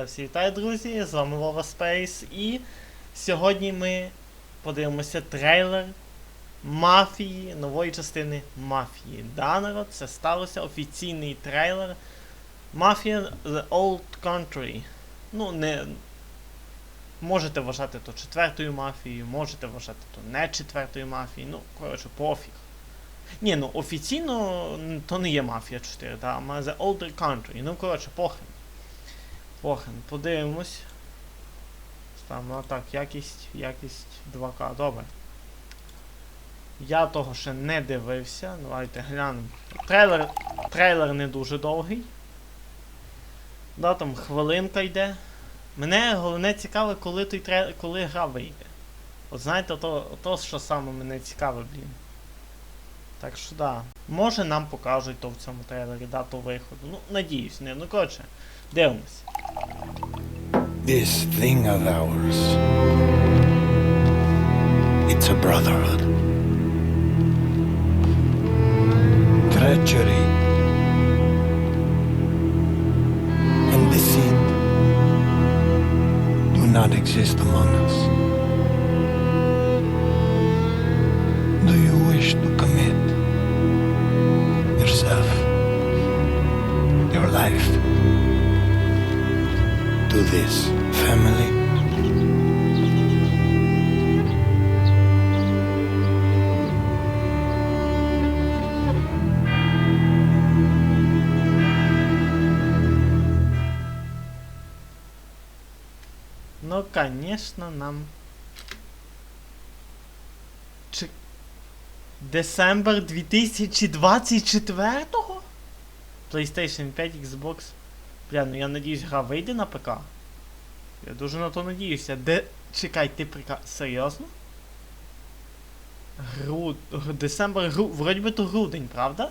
Я всі вітаю, друзі! З вами Вова Space і сьогодні ми подивимося трейлер Мафії, нової частини Мафії. Да, народ, це сталося офіційний трейлер Мафія The Old Country. Ну, не. Можете вважати то четвертою мафією, можете вважати то не четвертою мафією. Ну, коротше, пофіг. Ні, ну офіційно то не є Мафія 4, да, а The Older Country. Ну, коротше, похрен. Похрен. Подивимось. Ставимо на так, якість, якість 2К, добре. Я того ще не дивився. Давайте глянемо. Трейлер, трейлер не дуже довгий. Да, там хвилинка йде. Мене головне цікаве, коли той трейлер, коли гра вийде. От знаєте, то, то що саме мене цікаве, блін. Так що да. Може нам покажуть то в цьому трейлері дату виходу. Ну, надіюсь, не. Ну коротше, дивимось. This thing of ours. It's a brotherhood. Treachery and deceit do not exist among us. Do you wish to commit life? to this family. Ну, конечно, нам. Чи... Десембр 2024-го? PlayStation 5, Xbox. Бля, ну я надіюсь, гра вийде на ПК. Я дуже на то надіюся. Де. Чекай, ти прика. Серйозно? Гру... Десембр гру... Вроді би то грудень, правда?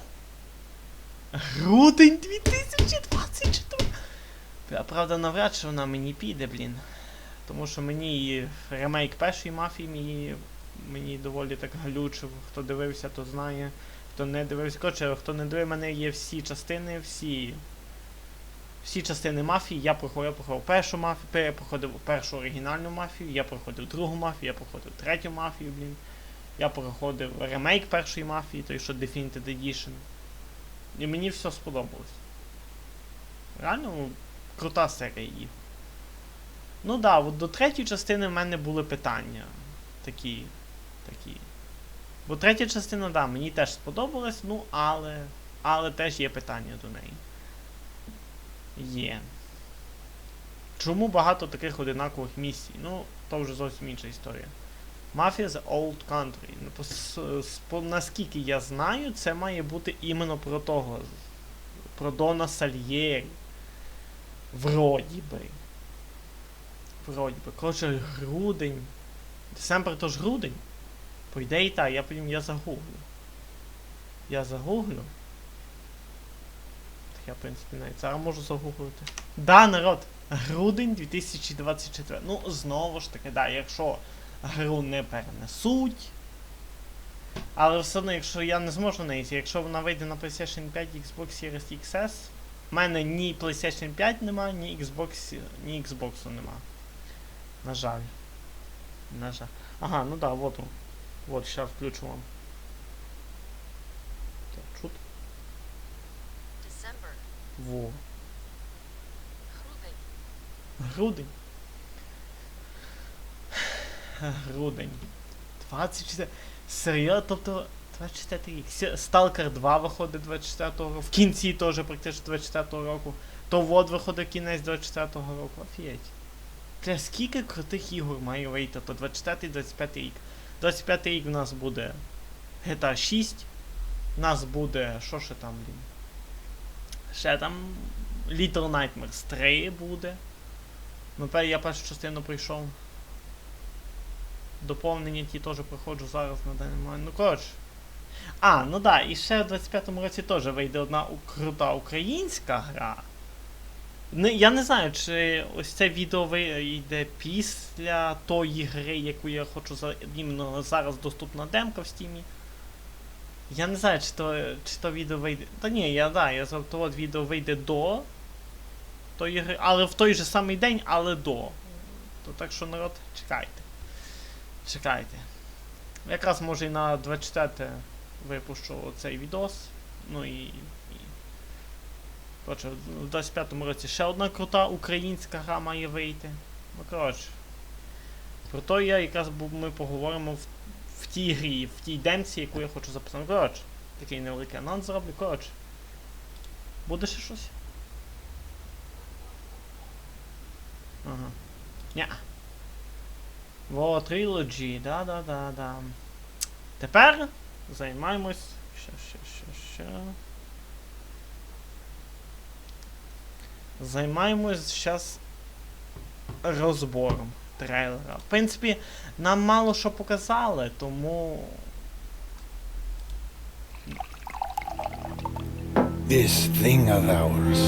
Грудень 2024. Бля, правда, навряд чи вона мені піде, блін. Тому що мені і ремейк першої мафії мені, мені доволі так глючив. Хто дивився, то знає. Хто не дивився. Коротше, хто не дивив, мене є всі частини, всі. Всі частини мафії, я проходив, я проходив першу мафію, я проходив першу оригінальну мафію, я проходив другу мафію, я проходив третю мафію, блін. Я проходив ремейк першої мафії, той що Definitive Edition. І мені все сподобалось. Реально, ну, крута серія ігор. Ну да, от до третьої частини в мене були питання. Такі. Такі. Бо третя частина, да, мені теж сподобалась, ну але. Але теж є питання до неї. Є. Чому багато таких одинакових місій? Ну, то вже зовсім інша історія. Mafia The Old Country. Ну, наскільки я знаю, це має бути іменно про того. Про Дона Сальєрі. Вроді би. Вроді би. Коротше, грудень. Десембр то ж грудень. По ідеї так, я потім я загуглю. Я загуглю. Так я, в принципі, навіть зараз можу загуглити. Да, народ! Грудень 2024. Ну, знову ж таки, да, якщо гру не перенесуть. Але все одно, якщо я не зможу неї, якщо вона вийде на PlayStation 5 Xbox Series XS, в мене ні PlayStation 5 нема, ні Xbox, ні Xbox нема. На жаль. На жаль. Ага, ну да, вот он. Вот, сейчас включу вам. Так, чут. December, Во. грудень, Грудень. Грудень. 24. Серйозно, тобто 24 рік. Stalker 2 виходить 24-го року. В кінці теж практично 24-го року. То вот виходить кінець 24-го року. Офігеть. Бля, скільки крутих ігор має вийти, то 24-25 рік. 25 рік в нас буде GTA 6. У нас буде. Що ще там, блін? Ще там Little Nightmares 3 буде. Ну, я першу частину пройшов. Доповнення ті теж проходжу зараз на даний момент. Ну коротше. А, ну да, і ще в 25-му році теж вийде одна крута українська гра. Не, я не знаю, чи ось це відео вийде після тої гри, яку я хочу за іменно зараз доступна демка в стімі. Я не знаю, чи то, чи то відео вийде. Та ні, я да, я за от відео вийде до тої гри, але в той же самий день, але до. То так що народ, чекайте. Чекайте. Якраз може і на 24 випущу цей відос. Ну і. Коротше, в 25-му році ще одна крута українська гра має вийти. Ну коротше. Про то я якраз ми поговоримо в, в тій грі, в тій демці, яку я хочу записати. Ну, коротше, такий невеликий анонс зроблю. Коротше. Буде ще щось? Ага. Ня. Во Trilogy, да-да-да-да. Тепер займаємось. Ще, ще, ще, ще. Займаємось зараз розбором трейлера. В принципі, нам мало що показали, тому. This thing of ours.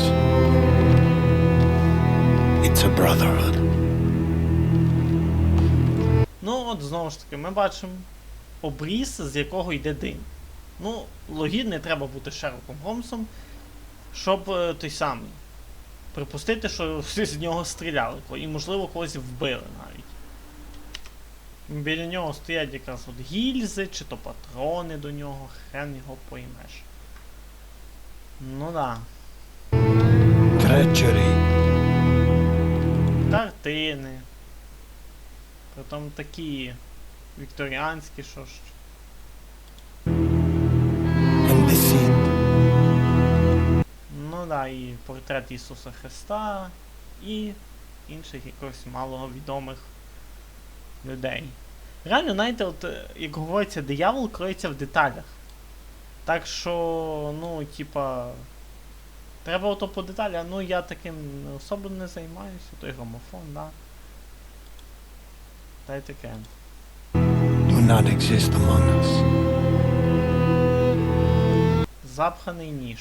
It's a brotherhood. Ну, от знову ж таки, ми бачимо обріз, з якого йде дим. Ну, логін не треба бути Шерлоком Голмсом, щоб е, той самий. Припустити, що всі з нього стріляли, і можливо когось вбили навіть. Біля нього стоять якраз от гільзи, чи то патрони до нього, хрен його поймеш. Ну да. Treachery. Картини. Притом такі вікторіанські, що ж. Ну да, і портрет Ісуса Христа і інших якихось маловідомих людей. Реально, знаєте, от, е, як говориться, диявол кроється в деталях. Так що, ну, типа. Треба ото по деталях, ну я таким особо не займаюся, той грамофон, да. Та й таке. Do not exist among us. Запханий ніж.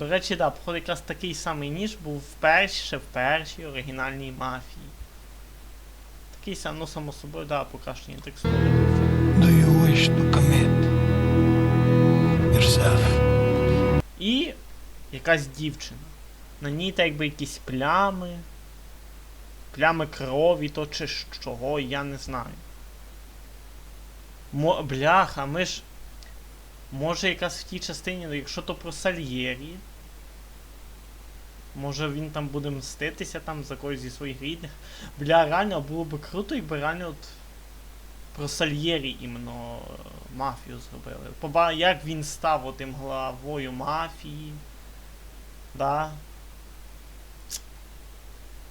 До речі, да, походу якраз такий самий ніж був в першій, ще в першій оригінальній мафії. Такий сам, ну само собою, да, покращені текстури. Do you wish to commit yourself? І якась дівчина. На ній так якби якісь плями. Плями крові, то чи чого, я не знаю. Мо, бляха, ми ж. Може якраз в тій частині, якщо то про Сальєрі. Може він там буде мститися там за когось зі своїх рідних. Бля, реально було би круто, якби реально от про Сальєрі іменно е, мафію зробили. Поба як він став отим главою мафії. Да.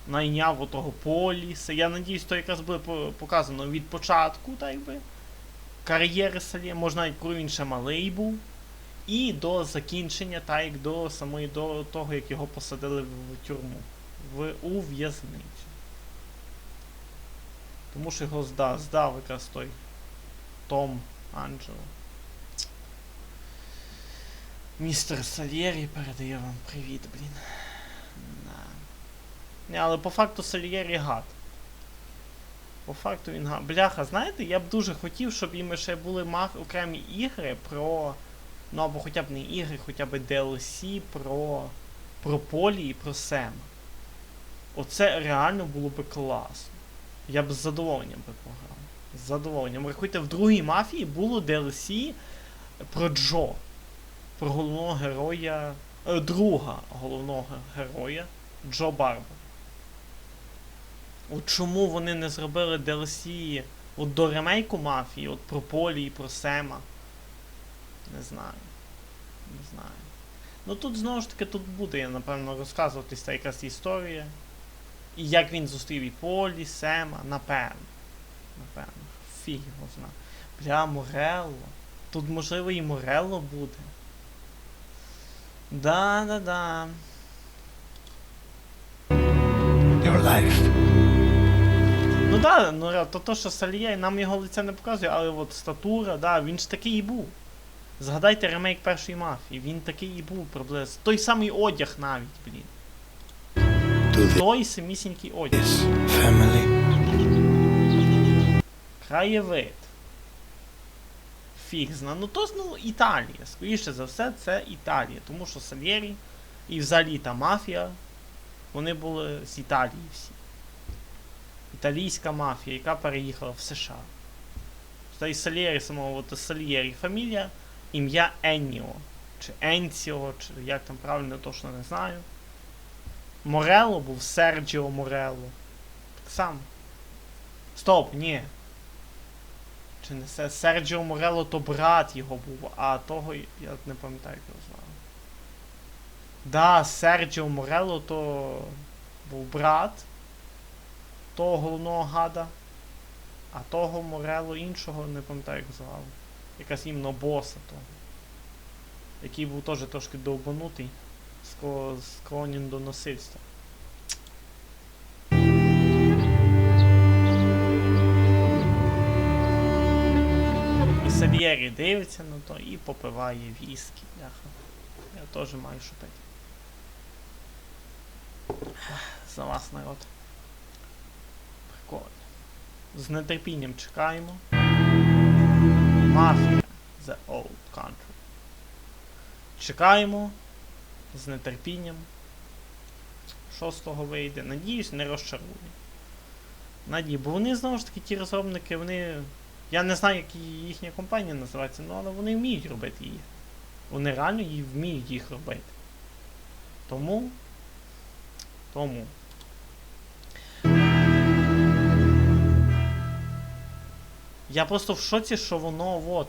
Найняв отого поліса. Я надіюсь, то якраз буде показано від початку, так би. Кар'єри Сальєрі, можна навіть коли він ще малий був. І до закінчення, так як до самої до того, як його посадили в тюрму. В, у в'язницю. Тому що його здав, здав якраз той Том Анджело. Містер Сальєрі передає вам привіт, блін. Не, але по факту Сальєрі гад. По факту він гад. Бляха, знаєте, я б дуже хотів, щоб іми ще були окремі ігри про. Ну або хоча б не ігри, хоча б DLC про. Про Полі і про Сема. Оце реально було би класно. Я б з задоволенням би пограв. З задоволенням. Рахуйте, в другій мафії було DLC про Джо. Про головного героя. Е, друга головного героя Джо Барба. От чому вони не зробили DLC от до ремейку мафії, от про Полі і про Сема? Не знаю. Не знаю. Ну тут знову ж таки тут буде, я напевно, розказуватись та якась історія. І як він зустрів і Полі, Сема, напевно. Напевно. Фіг його зна. Бля, Морелло. Тут можливо і Морелло буде. Да-да-да. Your life. Ну да, ну то, то що Сальєй, нам його лиця не показує, але от статура, да, він ж такий і був. Згадайте ремейк першої мафії, він такий і був приблизно. Той самий одяг навіть, блін. Той самісінький одяг. Краєвид. Фіг зна. Ну то ну, Італія. Скоріше за все, це Італія. Тому що Сальєрі і взагалі та мафія Вони були з Італії всі. Італійська мафія, яка переїхала в США. Та й Сальєрі самого Сальєрі фамілія, ім'я Енніо. Чи Енціо, чи як там правильно точно не знаю. Морело був Серджіо Морело. Так само. Стоп, ні. Чи не Се- Серджіо Морело то брат його був, а того я не пам'ятаю, як його звали. Да, Серджіо Морело то був брат того головного гада. А того Морело іншого не пам'ятаю, як звали. Якась іменно боса того. Який був теж трошки довбанутий, скло- склонен до насильства. Сальєрі дивиться на то і попиває віскі. Я теж маю що пити. За вас, народ. Прикольно. З нетерпінням чекаємо. Мафія. The Old Country. Чекаємо. З нетерпінням. Що з того вийде? Надіюсь, не розчарує. Надію, бо вони знову ж таки ті розробники, вони. Я не знаю, як їхня компанія називається, ну але вони вміють робити їх. Вони реально її вміють їх робити. Тому. Тому. Я просто в шоці, що воно от.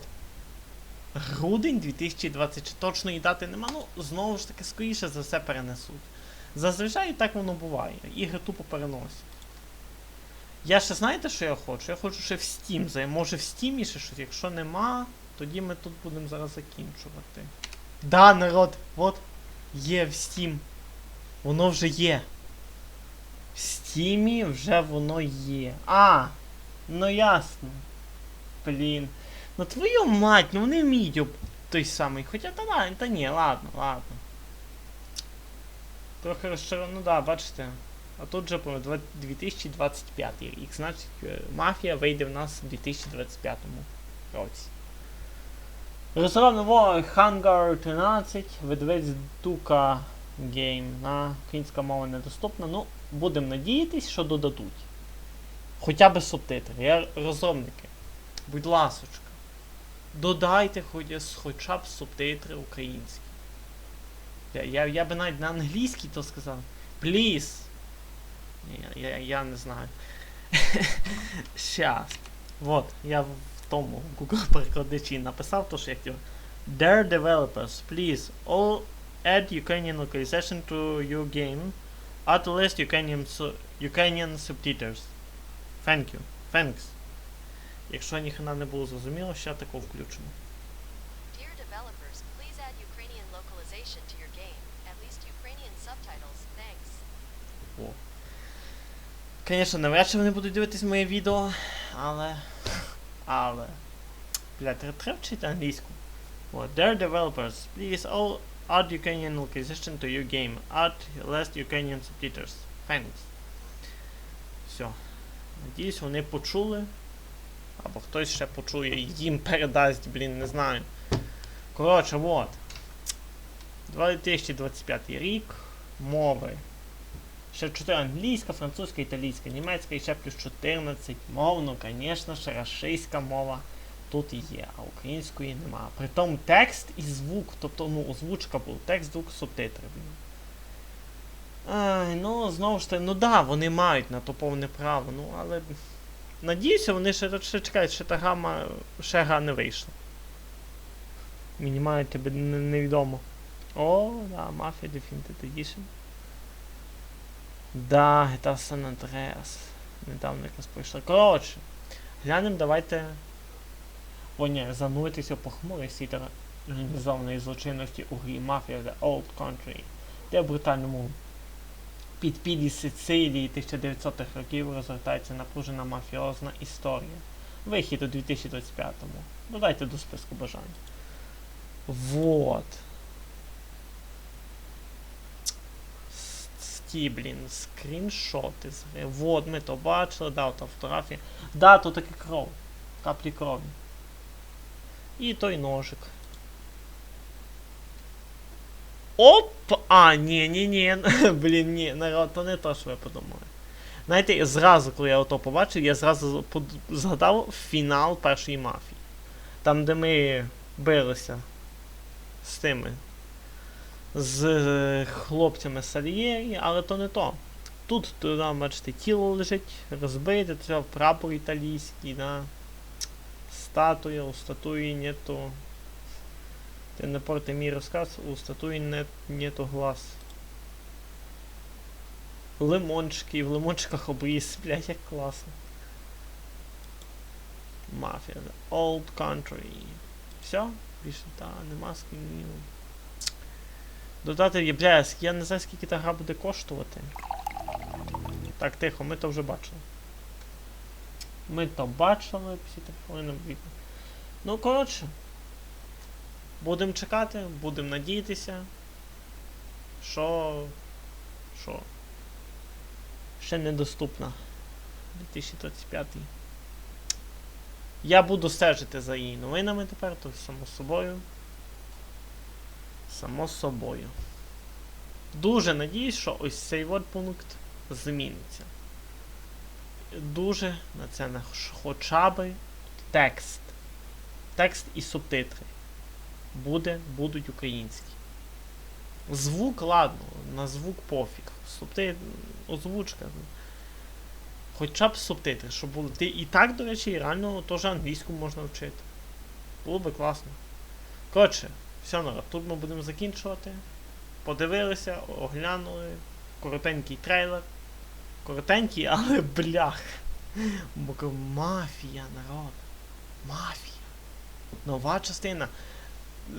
Грудень 2020 точної дати нема, ну знову ж таки, скоріше за все перенесуть. Зазвичай так воно буває. Ігри тупо переносять. Я ще знаєте, що я хочу? Я хочу ще в Steam. Може в Steam ще щось. Якщо нема, тоді ми тут будемо зараз закінчувати. Да, народ, от є в Steam. Воно вже є. В Steam вже воно є. А! Ну ясно. Блін. Ну твою мать, ну вони вміють той самий. Хоча та ладно, та ні, ладно, ладно. Трохи розчаровано, ну да, бачите. А тут же по 2025 рік. Значить, е, мафія вийде в нас в 2025 році. Розроблено Hangar 13, видавець Дука Game на українська мова недоступна. Ну, будемо надіятись, що додадуть. Хоча б субтитри. Я розробники. Будь ласочка. Додайте хоча б субтитри українські. Я, я, я би навіть на англійській то сказав. Please. Ні, я, я не знаю. Щас. Вот, я в тому Google перекладачі написав то, що я хотів. Dear developers, please all add Ukrainian localization to your game. At least Ukrainian, Ukrainian subtitles. Thank you. Thanks. Якщо ніхрена не було зрозуміло, ще тако включимо. Dear developers, please add Ukrainian localization to your game. At least Ukrainian subtitles. Thanks. О. Звісно, навряд чи вони будуть дивитись моє відео, але. Але. Бля, треба вчити англійську. От, Dear developers, please all add Ukrainian localization to your game. Add less Ukrainian subtitles. Thanks. Все. Надіюсь, вони почули. Або хтось ще почує і їм передасть, блін, не знаю. Коротше, от. 2025 рік. Мови. Ще 4 англійська, французька, італійська, німецька і ще плюс 14. Мовно, звісно ж, рашистська мова тут є, а української нема. Притом текст і звук, тобто ну, озвучка була, текст, звук, субтитри. Ай, ну, знову ж таки, ну да, вони мають на то повне право, ну, але. Надіюся, вони ще, ще чекають, ще та гама, ще гра не вийшла. Мені мають тебе не- невідомо. О, да, Mafia Definitive Edition. Да, GTA San Andreas. Недавно якраз пройшла. Коротше, глянемо, давайте. О, ні, зануритися похмурий світ організованої злочинності у грі Mafia The Old Country, де в брутальному підпіллі Сицилії 1900-х років розгортається напружена мафіозна історія. Вихід у 2025-му. Додайте до списку бажань. Вот. Ті, блін, скріншоти. Вот, ми то бачили, да, то фотографії. Да, то таки кров. Каплі крові. І той ножик. Оп! А, ні, ні, ні. Блін, ні, народ, то не то, що ви подумали. Знаєте, зразу, коли я ото побачив, я зразу згадав фінал першої мафії. Там, де ми билися з тими. З е, хлопцями Сальєрі, але то не то. Тут, там, бачите, тіло лежить, розбите, це прапор італійський, да. Статуя, у статуї нету. Мій розказ, у статуї не, нету глаз. Лимончики, в лимончиках обріз, блядь, як класно. Мафія. Old Country. Все? Більше та, нема скінів. Додати є, бля, я не знаю, скільки та гра буде коштувати. Так, тихо, ми то вже бачили. Ми то бачили, всі так повинні бути. Ну, коротше. Будемо чекати, будемо надіятися. Що. Що? Ще недоступна. 2025. Я буду стежити за її новинами тепер, то само собою. Само собою. Дуже надіюсь, що ось цей от пункт зміниться. Дуже на це хоча б текст. Текст і субтитри. Буде, будуть українські. Звук, ладно, на звук пофіг. Субтитри, озвучка. Хоча б субтитри, щоб були. І так, до речі, реально теж англійську можна вчити. Було би класно. Коротше, все народ, тут ми будемо закінчувати. Подивилися, оглянули. Коротенький трейлер. Коротенький, але блях. Мафія, народ. Мафія. Нова частина.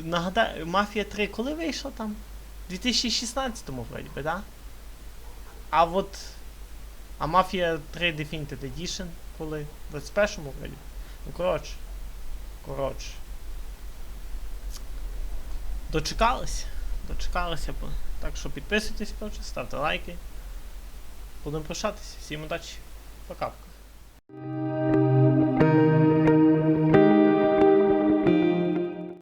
Нагадаю, Мафія 3 коли вийшла там? У 2016-му, вроді би, да? А от. А Мафія 3 Definitive Edition коли? В 21-му вроді. Ну коротше. Коротше. Дочекалися. Дочекалися. Так що підписуйтесь, коротше, ставте лайки. Будемо прощатися. Всім удачі. Пока.